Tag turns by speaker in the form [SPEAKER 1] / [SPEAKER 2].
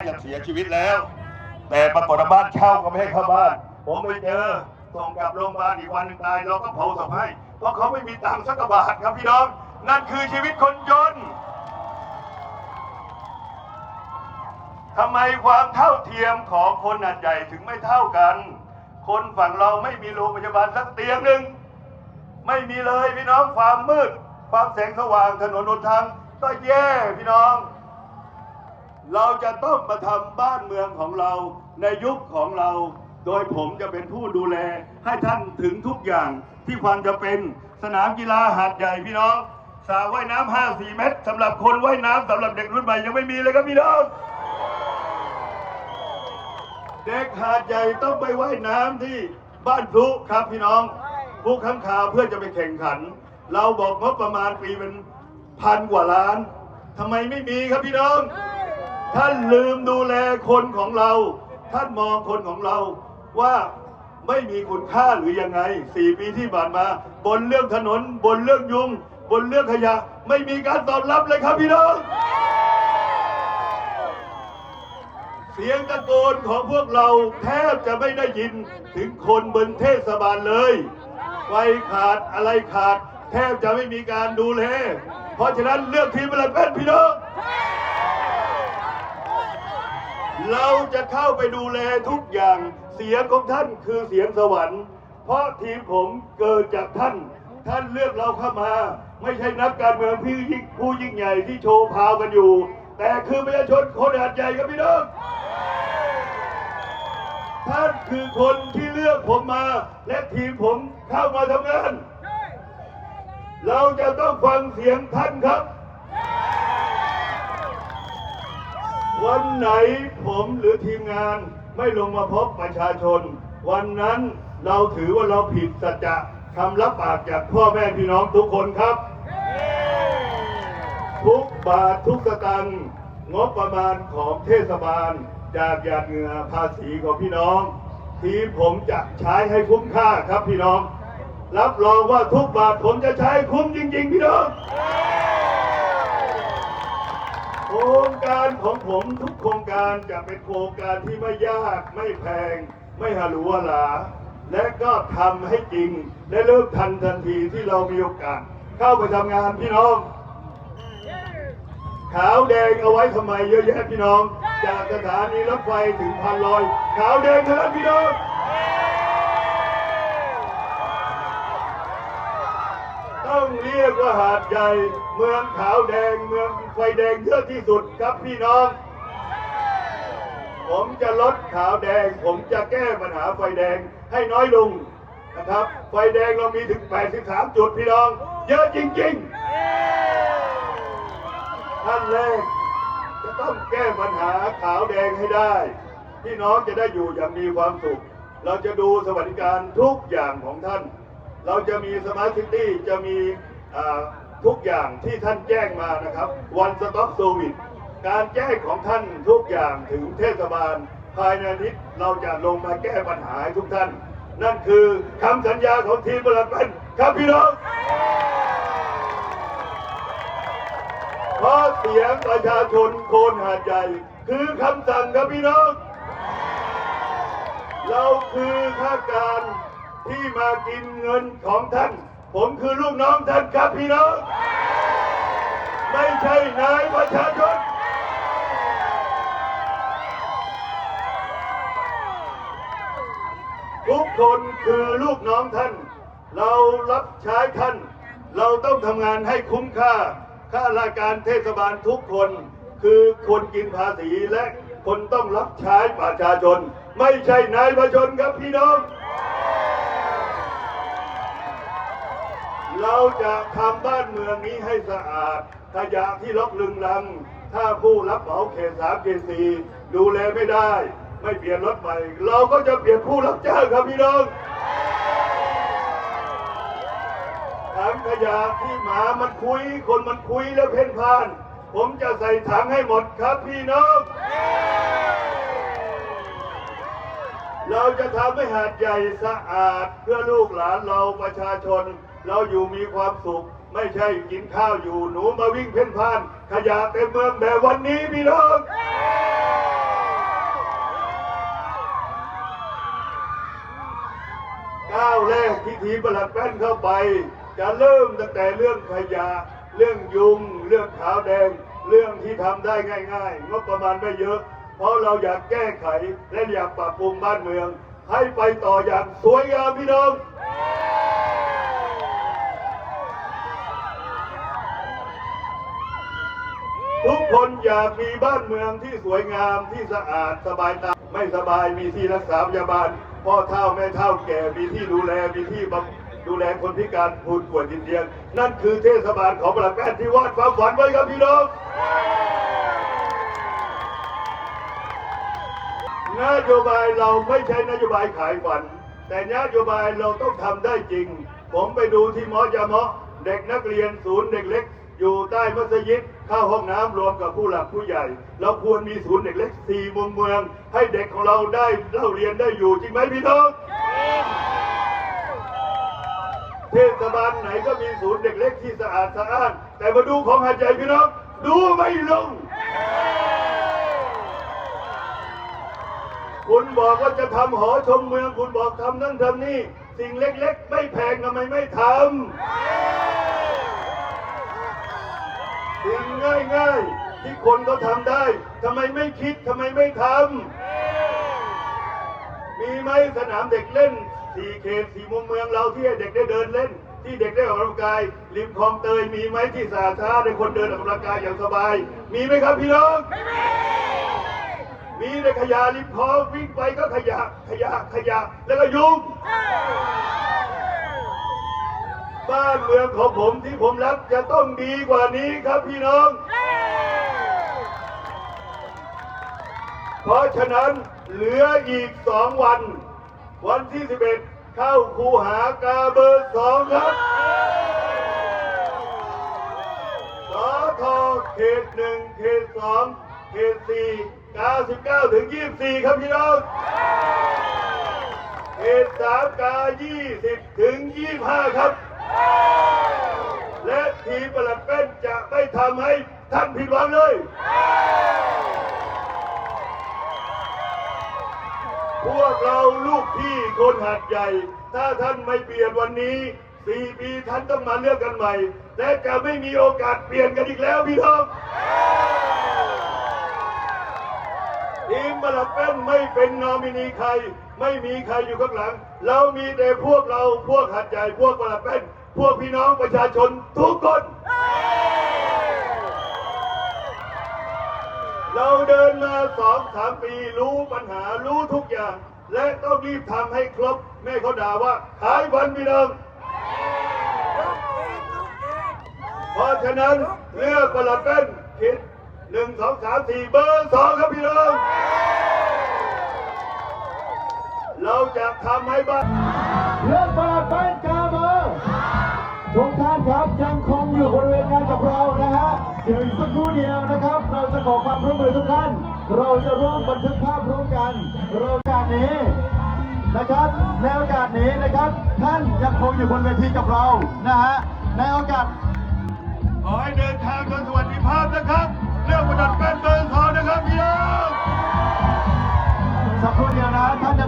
[SPEAKER 1] จะเสียชีวิตแล้ว แต่ปรากฏว่าบ้านเช่าก็ไม่ให้เข้าบ้าน ผมไปเจอส่งกลับโรงพยาบาลอีกวันหนึ่งตายเราก็เผาศพให้ เพราะเขาไม่มีตังค์สักกระบาทครับพี่น้อง นั่นคือชีวิตคนจนทำไมความเท่าเทียมของคนหัดใหญ่ถึงไม่เท่ากัน คนฝั่งเราไม่มีโรงพยาบาลสักเตียงหนึ่งไม่มีเลยพี่น้องความมืด ความแสงสว่างถนนหนทางก็แย่พี่น้อง เราจะต้องมาทำบ้านเมืองของเราในยุคของเรา โดยผมจะเป็นผู้ดูแลให้ท่านถึงทุกอย่างที่ความจะเป็นสนามกีฬาหาดใหญ่พี่น้องสระว่ายน้ำห้าสี่เมตรสำหรับคนว่ายน้ำสำหรับเด็กรุ่นใหม่ยังไม่มีเลยครับพี่น้อง เด็กหาดใหญ่ต้องไปว่ายน้ำที่บ้านพลุครับพี่น้องพลุข้างคาเพื่อจะไปแข่งขัน เราบอกงบประมาณปีเป็นพันกว่าล้านทำไมไม่มีครับพี่น้อง ท่านลืมดูแลคนของเรา ท่านมองคนของเราว่าไม่มีคุณค่าหรือยังไงสี่ปีที่ผ่านมา บนเรื่องถนน บนเรื่องยุง บนเรื่องขยะ ไม่มีการตอบรับเลยครับพี่น้องเสียงตะโกนของพวกเราแทบจะไม่ได้ยินถึงคนบนเทศบาลเลยไฟขาดอะไรขาด แทบจะไม่มีการดูแล เพราะฉะนั้นเลือกทีมอะไรเป็นพี่น้อง เราจะเข้าไปดูแลทุกอย่างเสียงของท่านคือเสียงสวรรค์ เพราะทีมผมเกิดจากท่าน ท่านเลือกเราเข้ามา ไม่ใช่นักการเมืองผู้ยิ่งผู้ยิ่งใหญ่ที่โชว์พาวกันอยู่ แต่คือประชาชนคนอาดใหญ่ครับพี่น้องท่านคือคนที่เลือกผมมา และทีมผมเข้ามาทำงาน เราจะต้องฟังเสียงท่านครับ วันไหนผมหรือทีมงานไม่ลงมาพบประชาชน วันนั้นเราถือว่าเราผิดสัจจะคำรับปากจากพ่อแม่พี่น้องทุกคนครับ ทุกบาททุกสตางค์งบประมาณของเทศบาล จากหยาดเหงื่อภาษีของพี่น้อง ทีมผมจะใช้ให้คุ้มค่าครับพี่น้อง รับรองว่าทุกบาทผมจะใช้คุ้มจริง ๆ พี่น้อง โครงการของผมทุกโครงการจะเป็นโครงการที่ไม่ยากไม่แพง ไม่หาหรูหราและก็ทำให้จริงและเริ่มทันทันทีที่เรามีโอกาสเข้าไปทำงานพี่น้อง ขาวแดงเอาไว้ทำไมเยอะแยะพี่น้อง จากสถานีรถไฟถึงพันลอย ขาวแดงเท่านั้นพี่น้อง ต้องเรียกว่าหาดใหญ่ เมืองขาวแดงเมืองไฟแดงเยอะที่สุดครับพี่น้อง ผมจะลดขาวแดง ผมจะแก้ปัญหาไฟแดงให้น้อยลงนะครับ ไฟแดงเรามีถึง 83 จุดพี่น้อง เยอะจริงๆท่านแรกจะต้องแก้ปัญหาขาวแดงให้ได้ พี่น้องจะได้อยู่อย่างมีความสุข เราจะดูสวัสดิการทุกอย่างของท่าน เราจะมีสมาร์ทซิตี้จะมีทุกอย่างที่ท่านแจ้งมานะครับ วันสต็อปโซวิ e การแจ้งของท่านทุกอย่างถึงเทศบาล ภายในอาทิตย์เราจะลงมาแก้ปัญหาให้ทุกท่าน นั่นคือคำสัญญาของทีมบริษัทครับพี่น้องเพราะเสียงประชาชนโคนหาดใหญ่คือคำสั่งครับพี่น้อง เราคือข้าการ ที่มากินเงินของท่าน ผมคือลูกน้องท่านครับพี่น้อง ไม่ใช่นายประชาชนทุกคนคือลูกน้องท่าน เรารับใช้ท่าน เราต้องทำงานให้คุ้มค่า ข้าราชการเทศบาลทุกคน คือคนกินภาษีและคนต้องรับใช้ประชาชน ไม่ใช่นายประชาชนครับพี่น้อง เราจะทำบ้านเมืองนี้ให้สะอาดขยะที่ลกลึงลัง ถ้าผู้รับเหมาเขตสามเขตสี่ดูแลไม่ได้ ไม่เปลี่ยนรถใหม่เราก็จะเปลี่ยนผู้รับจ้างครับพี่น้องถังขยะที่หมามันคุย คนมันคุยแล้วเพ่นพ่าน ผมจะใส่ถังให้หมดครับพี่น้องเราจะทำให้หาดใหญ่สะอาดเพื่อลูกหลานเราประชาชน เราอยู่มีความสุข ไม่ใช่กินข้าวอยู่หนูมาวิ่งเพ่นพ่าน ขยะเต็มเมืองแบบวันนี้พี่น้องก้าวแรกพิธีประหลัดแป้นเข้าไป จะเริ่มตั้งแต่เรื่องขยะ เรื่องยุง เรื่องขาวแดง เรื่องที่ทำได้ง่ายๆงบประมาณไม่เยอะ เพราะเราอยากแก้ไขและอยากปรับปรุงบ้านเมือง ให้ไปต่ออย่างสวยงามพี่น้อง ทุกคนอยากมีบ้านเมืองที่สวยงามที่สะอาดสบายตาไม่สบายมีที่รักษาพยาบาลพ่อเฒ่าแม่เฒ่าแก่มีที่ดูแลมีที่บดูแลคนพิการผู้ป่วยติดเตียง นั่นคือเทศบาลของประแป้นที่วาดความฝันไว้ครับพี่น้องนโยบายเราไม่ใช่นโยบายขายฝัน แต่นโยบายเราต้องทำได้จริง ผมไปดูที่มอยามะเด็กนักเรียนศูนย์เด็กเล็ก อยู่ใต้มัสยิด เข้าห้องน้ำรวมกับผู้หลักผู้ใหญ่ เราควรมีศูนย์เด็กเล็กสี่มุมเมือง ให้เด็กของเราได้เล่าเรียนได้อยู่จริงไหมพี่น้องเทศบาลไหนก็มีศูนย์เด็กเล็กที่สะอาดสะอ้าน แต่มาดูของหัดใหญ่พี่น้องดูไม่ลง คุณบอกว่าจะทำหอชมเมือง คุณบอกทำนั่นทำนี่ สิ่งเล็กๆ ไม่แพงทำไมไม่ทำ สิ่งง่ายๆ ที่คนก็ทำได้ทำไมไม่คิดทำไมไม่ทำมีไหมสนามเด็กเล่นสี่เขตสี่มุมเมืองเราที่ให้เด็กได้เดินเล่น ที่เด็กได้ออกกำลังกายริมคลองเตยมีไหมที่สาธารณะให้คนเดินออกกำลังกายอย่างสบาย มีไหมครับพี่น้องมีแต่ขยะริมคลองวิ่งไปก็ขยะขยะขยะแล้วก็ยุ่ง บ้านเมืองของผมที่ผมรักจะต้องดีกว่านี้ครับพี่น้อง เพราะฉะนั้นเหลืออีกสองวัน วันที่ 11 เข้าคูหากาเบอร์สองครับสอทอเขตหนึ่งเขตสองเขตสี่เก้าสิบเก้าถึงยี่สิบสี่ครับพี่น้องเขตสามกายี่สิบถึงยี่ห้าครับ และทีมประหลัดเป็นจะไม่ทำให้ท่านผิดหวังเลย พวกเราลูกพี่คนหัดใหญ่ ถ้าท่านไม่เปลี่ยนวันนี้สี่ปีท่านต้องมาเลือกกันใหม่ และจะไม่มีโอกาสเปลี่ยนกันอีกแล้วพี่น้องทีมปลัดเป็นไม่เป็นนอมินีใคร ไม่มีใครอยู่ข้างหลัง เรามีแต่พวกเราพวกหัดใหญ่พวกปลัดเป็น พวกพี่น้องประชาชนทุกคน เราเดินมาสองสามปีรู้ปัญหารู้ทุกอย่าง และต้องรีบทำให้ครบ แม่เขาด่าว่าขายวันพี่น้องเพราะฉะนั้นเลือกประหลัดเป็นคิดหนึ่งสองสามสี่เบอร์สองครับพี่น้อง เราจะทำให้บ้าน
[SPEAKER 2] เรื่องประหลัดบ้าน ทุกท่านครับยังคงอยู่บริเวณงานกับเรานะฮะเดี๋ยวอีกสักครู่เดียวนะครับ เราจะขอความร่วมมือทุกท่าน เราจะร่วมบันทึกภาพร่วมกันโอกาสนี้นะครับในโอกาสนี้นะครับ ท่านยังคงอยู่บนเวทีกับเรานะฮะในโอกาส
[SPEAKER 1] ขอให้เดินทางโดยสวัสดิภาพนะครับเรื่องประหลัดเป็นเบอร์สองนะครับพี่น้อง
[SPEAKER 2] สักครู่เดียวนะท่านยังคง